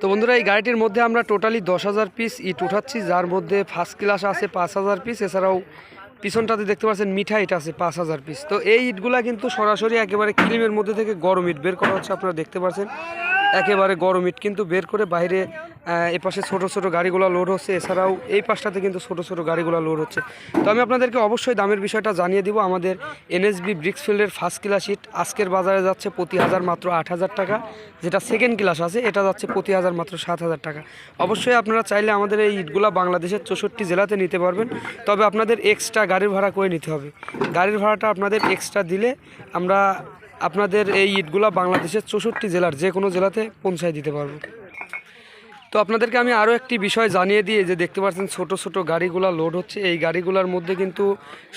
তো বন্ধুরা, এই গাড়িটির মধ্যে আমরা টোটালি দশ হাজার পিস ইট উঠাচ্ছি, যার মধ্যে ফার্স্ট ক্লাস আছে পাঁচ হাজার পিস এছাড়াও পিছনটাতে দেখতে পাচ্ছেন মিঠা ইট আছে পাঁচ হাজার পিস তো এই ইটগুলা কিন্তু সরাসরি একেবারে ক্রিমের মধ্যে থেকে গরম ইট বের করা হচ্ছে, আপনারা দেখতে পাচ্ছেন। একেবারে গরম ইট। কিন্তু বের করে বাইরে এপাশে ছোট ছোট গাড়িগুলো লোড হচ্ছে। এছাড়াও এই পাশটাতে কিন্তু ছোট ছোট গাড়িগুলো লোড হচ্ছে। তো আমি আপনাদেরকে অবশ্যই দামের বিষয়টা জানিয়ে দিব। আমাদের এনএসবি ব্রিক্সফিল্ডের ফার্স্ট ক্লাস ইট। আজকের বাজারে যাচ্ছে প্রতি হাজার মাত্র আট হাজার টাকা। যেটা সেকেন্ড ক্লাস আছে, এটা যাচ্ছে প্রতি হাজার মাত্র সাত হাজার টাকা। অবশ্যই আপনারা চাইলে আমাদের এই ইটগুলো বাংলাদেশের চৌষট্টি জেলাতে নিতে পারবেন। তবে আপনাদের এক্সট্রা গাড়ির ভাড়া করে নিতে হবে। গাড়ির ভাড়াটা আপনাদের এক্সট্রা দিলে আমরা আপনাদের এই ইটগুলা বাংলাদেশের চৌষট্টি জেলার যে কোনো জেলাতে পৌঁছায় দিতে পারব। তো আপনাদেরকে আমি আরও একটি বিষয় জানিয়ে দিয়ে যে দেখতে পাচ্ছেন ছোট ছোট গাড়িগুলো লোড হচ্ছে। এই গাড়িগুলোর মধ্যে কিন্তু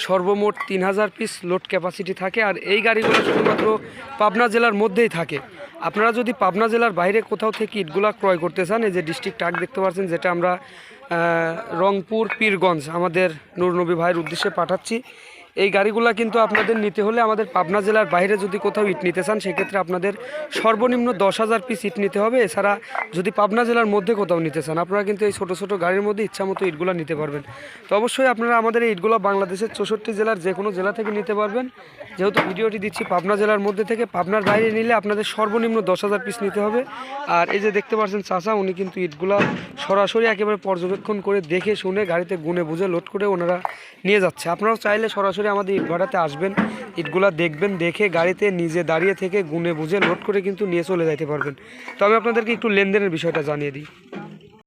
সর্বমোট তিন হাজার পিস লোড ক্যাপাসিটি থাকে আর এই গাড়িগুলো শুধুমাত্র পাবনা জেলার মধ্যেই থাকে। আপনারা যদি পাবনা জেলার বাইরে কোথাও থেকে ইটগুলা ক্রয় করতে চান, এই যে ডিস্ট্রিক্ট ট্রাক দেখতে পাচ্ছেন যেটা আমরা রংপুর, পীরগঞ্জ আমাদের নূরনবী ভাইয়ের উদ্দেশ্যে পাঠাচ্ছি। এই গাড়িগুলো কিন্তু আপনাদের নিতে হলে আমাদের পাবনা জেলার বাইরে যদি কোথাও ইট নিতে চান, সেক্ষেত্রে আপনাদের সর্বনিম্ন দশ হাজার পিস ইট নিতে হবে। এছাড়া যদি পাবনা জেলার মধ্যে কোথাও নিতে চান, আপনারা কিন্তু এই ছোটো ছোটো গাড়ির মধ্যে ইচ্ছা মতো ইটগুলো নিতে পারবেন। তো অবশ্যই আপনারা আমাদের এই ইটগুলো বাংলাদেশের চৌষট্টি জেলার যে কোনো জেলা থেকে নিতে পারবেন। যেহেতু ভিডিওটি দিচ্ছি পাবনা জেলার মধ্যে থেকে, পাবনার বাইরে নিলে আপনাদের সর্বনিম্ন দশ হাজার পিস নিতে হবে। আর এই যে দেখতে পাচ্ছেন চাচা, উনি কিন্তু ইটগুলা সরাসরি একেবারে পর্যবেক্ষণ করে দেখে শুনে গাড়িতে গুনে বুঝে লোড করে ওনারা নিয়ে যাচ্ছে। আপনারাও চাইলে সরাসরি আমাদের ইট ভাড়াতে আসবেন, ইটগুলা দেখবেন, দেখে গাড়িতে নিজে দাঁড়িয়ে থেকে গুনে বুঝে লোড করে কিন্তু নিয়ে চলে যাইতে পারবেন। তো আমি আপনাদেরকে একটু লেনদেনের বিষয়টা জানিয়ে দিই।